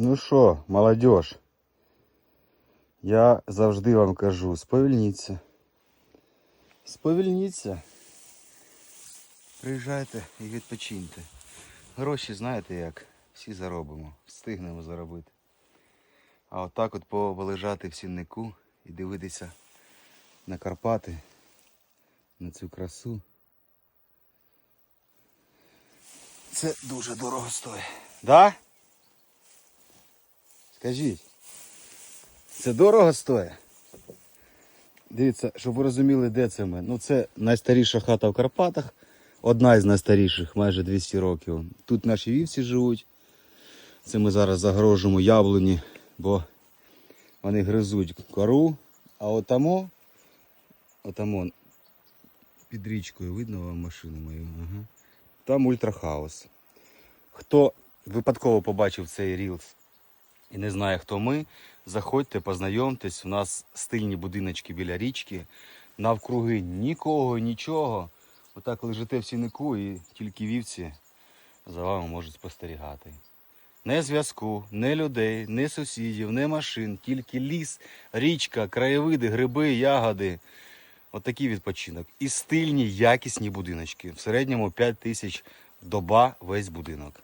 Ну що, молодіж, я завжди вам кажу, сповільніться. Сповільніться. Приїжджайте і відпочиньте. Гроші, знаєте як, всі заробимо, встигнемо заробити. А отак от полежати в сіннику і дивитися на Карпати, на цю красу. Це дуже дорого стоїть. Да? Скажіть. Це дорого стоїть? Дивіться, щоб ви розуміли, де це ми. Ну, це найстаріша хата в Карпатах. Одна із найстаріших, майже 200 років. Тут наші вівці живуть. Це ми зараз загорожуємо яблуні, бо вони гризуть кору. А отамо, отамо, під річкою видно вам машину мою. Ага. Там ультрахаус. Хто випадково побачив цей рілс і не знає, хто ми, заходьте, познайомтесь. У нас стильні будиночки біля річки. Навкруги нікого, нічого. Отак лежите в сінику і тільки вівці за вами можуть спостерігати. Не зв'язку, не людей, не сусідів, не машин, тільки ліс, річка, краєвиди, гриби, ягоди. Отакий відпочинок. І стильні, якісні будиночки. В середньому 5 тисяч доба весь будинок.